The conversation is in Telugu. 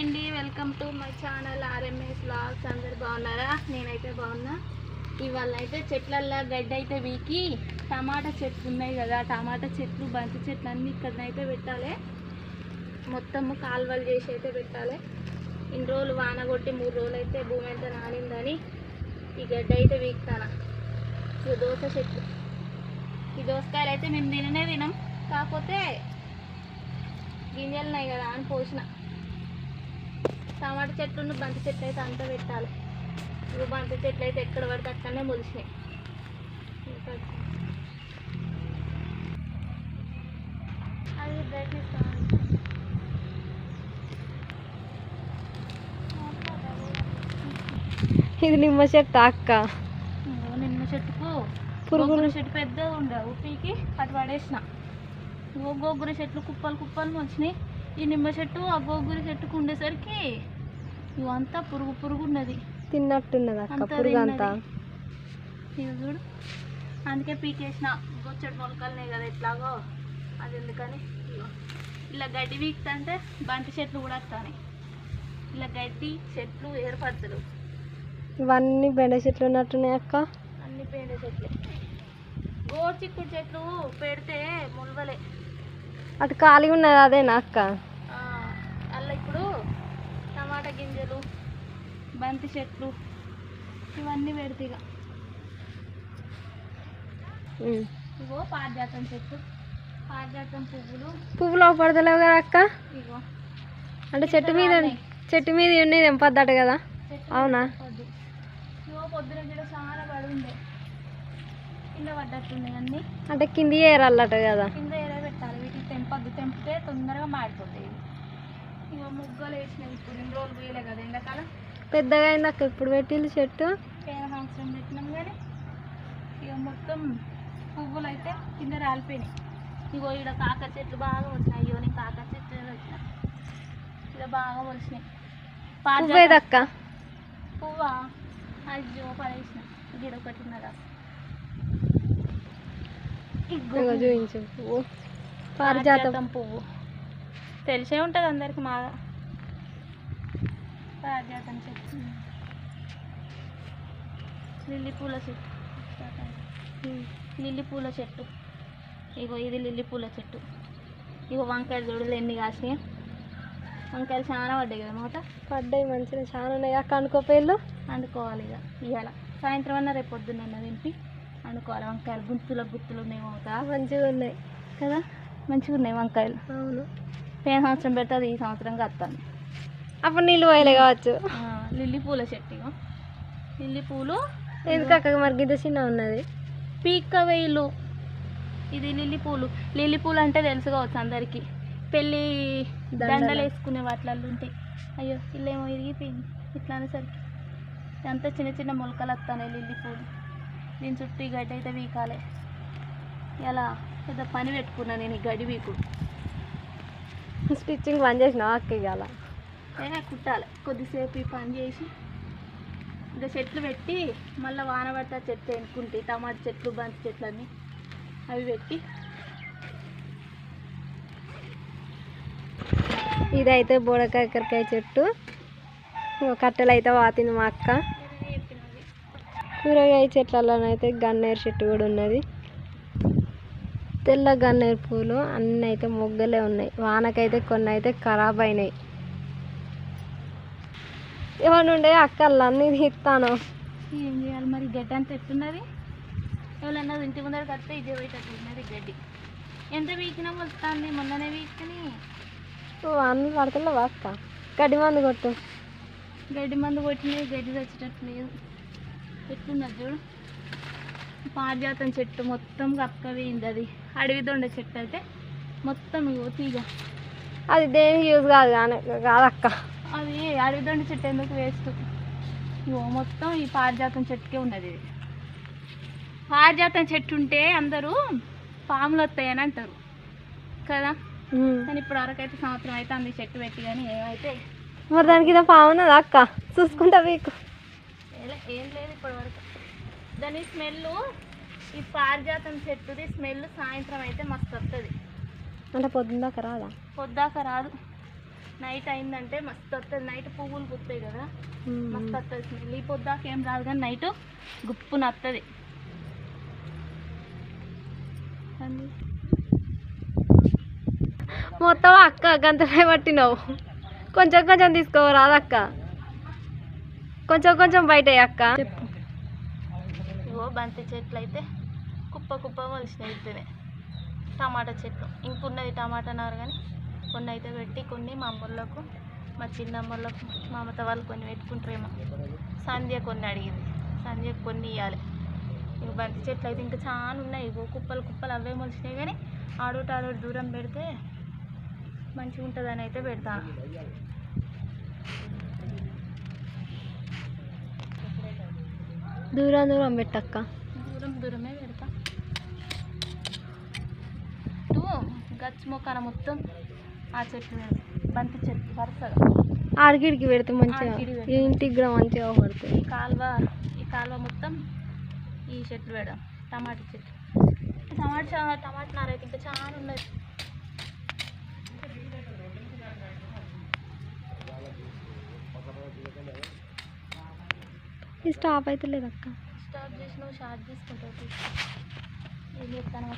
అండి welcome to my channel RMS blogs అందరు బాగున్నారా? నేనైతే బాగున్నా. ఇవాళ అయితే చెట్లల్లో గడ్డ అయితే వీకి టమాటా చెట్లు ఉన్నాయి కదా టమాటా చెట్లు బంతి చెట్లు అన్నీ ఇక్కడనైతే పెట్టాలి. మొత్తము కాలువలు చేసి అయితే పెట్టాలి. ఇన్ని రోజులు వాన కొట్టి మూడు రోజులు అయితే భూమి అయితే నానిందని ఈ గడ్డ అయితే వీక్తాన. ఇది దోస చెట్లు ఈ దోసకాయలు అయితే మేము తిననే తినం. కాకపోతే గింజలు ఉన్నాయి కదా అని పోసిన. టమాటా చెట్లు బంతి చెట్లు అయితే అంతా పెట్టాలి. ఇవి బంతి చెట్లు అయితే ఎక్కడ పడితే అక్కడనే మొలిసినాయి. ఇంకా అది బ్రైట్నెస్ ఇది నిమ్మ చెట్టు అక్క. నిమ్మ చెట్టుకు పురుగులు. చెట్టు పెద్దగా ఉండే ఉప్పికి అటు పడేసిన. గోగుర చెట్లు కుప్పలు కుప్పలు వచ్చినాయి ఈ నిమ్మ చెట్టు ఆ గోగుర చెట్టుకు ఉండేసరికి ఇవంతా పురుగు పురుగు ఉన్నది తిన్నట్టున్నది అక్క అంతా పురుగు అంతా. ఇది చూడు. అందుకే పీకేసిన. బొచ్చడి మొలకలున్నాయి కదా ఎట్లాగో. అది ఎందుకని? ఇలా గడ్డి వీక్తంటే బంతి చెట్లు కూడా వస్తాయి ఇలా గడ్డి చెట్లు ఏర్పడతారు. ఇవన్నీ బెండ చెట్లు ఉన్నట్టున్నాయి అక్క. అన్ని పేడ చెట్లే. గోరు చిక్కుడు చెట్లు పెడితే ముల్వలే. అటు ఖాళీ ఉన్నది అదేనా అక్క. అలా ఇప్పుడు టమాటా గింజలు బంతి చెట్లు ఇవన్నీ పెడితే ఇక. ఇగో పారిజాతం చెట్టు పారిజాతం పువ్వులు. పువ్వులు పడతలేవు కదా అక్క? ఇగో. అంటే చెట్టు మీద చెట్టు మీద ఉన్నది ఎంపద్దట కదా? అవునా? ఇగో పొద్దున చాలా పడి ఉండే. కింద పడ్డట్టున్నాయి అన్నీ. అంటే కింది ఏరల్లట కదా? కింద తెంపద్దు తెంపితే తొందరగా మాడిపోతాయి. ఇగో ముగ్గలు వేసినాయి ఇప్పుడు ఇన్ని రోజులు పోయలే కదా ఎండాకాలం. పెద్దగా అయింది అక్క ఇప్పుడు పెట్టిల్లు చెట్టు. పేన సంవత్సరం పెట్టినాం కానీ ఇక మొత్తం పువ్వులు అయితే కింద రాలిపోయినాయి. ఇగో ఇక్కడ కాకర చెట్లు బాగా వచ్చినాయి. ఇగో నేను కాకర చెట్లు వచ్చిన. ఇక్కడ బాగా వచ్చినాయి పువ్వేది అక్క పువ్వా? అయ్యో పడేసిన. గిడ ఒకటి ఉన్నదా? ఇగ్గో ఇగో. చూపించు. పువ్వు పారిజాతం. పువ్వు. తెలిసే ఉంటుంది అందరికి బాగా పారిజాతం చెట్టు. లిల్లీ పూల చెట్టు. లిల్లీ పూల చెట్టు. ఇగో ఇది లిల్లీ పూల చెట్టు. ఇగో వంకాయలు చూడలు ఎన్ని కాసినాయి. వంకాయలు చాలా పడ్డాయి కదా మూట పడ్డాయి మంచిగా చాలా ఉన్నాయి. అక్క అనుకోపోయిల్లు వండుకోవాలి ఇక ఇవాళ సాయంత్రం అన్న రేపు పొద్దున్న దింపి వండుకోవాలి వంకాయలు గుత్తుల గుత్తులు ఉన్నాయి మూట మంచిగా ఉన్నాయి. కదా? మంచిగా ఉన్నాయి వంకాయలు. అవును. పోయిన సంవత్సరం పెడుతుంది ఈ సంవత్సరం కత్తాను. అప్పుడు నీళ్ళు పోయలే కావచ్చు. లిల్లీ పూల చెట్టు లిల్లీ పూలు. ఎందుకు మరి గిద్ద చిన్న ఉన్నది? పీక్క వేలు ఇది లిల్లీ పూలు. లిల్లీ పూలు అంటే తెలుసు కావచ్చు అందరికి. పెళ్ళి దండలు. వేసుకునే వాటిలలో ఉంటాయి. అయ్యో ఇల్లేమో ఇరిగిపోయింది ఇట్లా అనేసరికి అంతా చిన్న చిన్న మొలకలు వస్తాయి లిల్లీ పూలు. దీని చుట్టూ గడ్డి అయితే వీకాలి. ఇలా పెద్ద పని పెట్టుకున్నా నేను ఈ గడ్డి వీకు స్టిచ్చింగ్ బంద్ చేసినావు అక్క ఇవాళ ఏ కుట్టాలి. కొద్దిసేపు ఈ పని చేసి ఇంకా చెట్లు పెట్టి మళ్ళీ వాన పడితే చెట్లు ఎన్నుకుంటాయి టమాటా చెట్లు బంతి చెట్లు అన్నీ అవి పెట్టి. ఇదైతే బోడకాకరకాయ చెట్టు. కట్టెలు అయితే వాతింది మా అక్క. కూరగాయ చెట్లలోనైతే గన్నేరు చెట్టు కూడా ఉన్నది. తెల్ల గన్నేరు పూలు అన్నీ అయితే మొగ్గలే ఉన్నాయి. వానకైతే కొన్ని అయితే ఖరాబ్ అయినాయి ఏమన్నా ఉండే అక్కలు అన్నీ తీస్తాను. ఏం చేయాలి మరి? గడ్డి అంతా ఎట్టున్నది? ఎవరన్నా ఇంటి ముందర కడితే ఇదే పోయేటట్టు ఉన్నది గడ్డి. ఎంత వీకినా వస్తుంది మొన్ననే వీక్ని అన్నీ పడతలేవా అక్క గడ్డి మందు కొట్టు. గడ్డి మందు కొట్టినది గడ్డి తెచ్చేటట్టు లేదు. ఎట్లున్నది చూడు. పారిజాతం చెట్టు మొత్తం కప్పవేయింది అది. అడవి దొండ చెట్టు అయితే మొత్తం తీగ. అది దేనికి యూజ్ కాదు కానీ కాదక్క. అది అడవి దొండ చెట్టు ఎందుకు వేస్ట్ ఇగో మొత్తం ఈ పారిజాతం చెట్టుకే ఉన్నది ఇది. పారిజాతం చెట్టు ఉంటే అందరూ పాములు వస్తాయని అంటారు. కదా. కానీ ఇప్పుడు వరకైతే సంవత్సరం అయితే అంది చెట్టు పెట్టి కానీ ఏమైతే. మరి దానికి బాగున్నదా అక్క? చూసుకుంటా మీకు. ఏం లేదు ఇప్పటి వరకు దాని స్మెల్ ఈ పారిజాతం చెట్టుది స్మెల్ సాయంత్రం అయితే మస్తు వస్తుంది అంటే పొద్దున్న దాకా రాదా? పొద్దాక రాదు. నైట్ అయిందంటే మస్తు వస్తుంది నైట్ పువ్వులు పుత్తాయి కదా. మస్తు వస్తుంది స్మెల్. ఈ పొద్దాక ఏం రాదు కానీ నైట్ గుప్పున వస్తుంది మొత్తం అక్క గంటలే పట్టినావు. కొంచెం కొంచెం తీసుకోరాదు అక్క కొంచెం కొంచెం బయట అక్క. ఇగో బంతి చెట్లు అయితే కుప్ప కుప్ప మొలిచినాయి ఇద్దరే టమాటా చెట్లు. ఇంకున్నది టమాటా నారు కానీ కొన్ని అయితే పెట్టి కొన్ని మా అమ్మోళ్ళకు మా చిన్నమ్మోళ్ళకు మా అమ్మత వాళ్ళు కొన్ని పెట్టుకుంటారేమో సంధ్య కొన్ని అడిగింది. సంధ్య కొన్ని ఇవ్వాలి ఇక బంతి చెట్లు అయితే ఇంకా చాలా ఉన్నాయి. ఇగో కుప్పలు కుప్పలు అవే మొలిచినాయి కానీ ఆడోటి ఆడోటి దూరం పెడితే మంచిగా ఉంటుందని అయితే పెడతాను. దూరం దూరం పెట్టక్క దూరం దూరమే పెడతా గచ్చు మొక్కన మొత్తం ఆ చెట్లు. బంతి చెట్లు వరుసగా ఆడికిడికి పెడితే మంచిగా ఇంటికి కూడా మంచిగా పడుతుంది ఈ కాలువ ఈ కాలువ మొత్తం ఈ చెట్లు పెడదాం టమాటా చెట్లు టమాటా టమాటా నార అయితే ఇంకా చాలా ఉన్నది ఈ స్టాప్ అయితే లేదక్క స్టాప్ చేసి నువ్వు షార్ట్ చేసుకుంటావు ఏం చెప్తాను.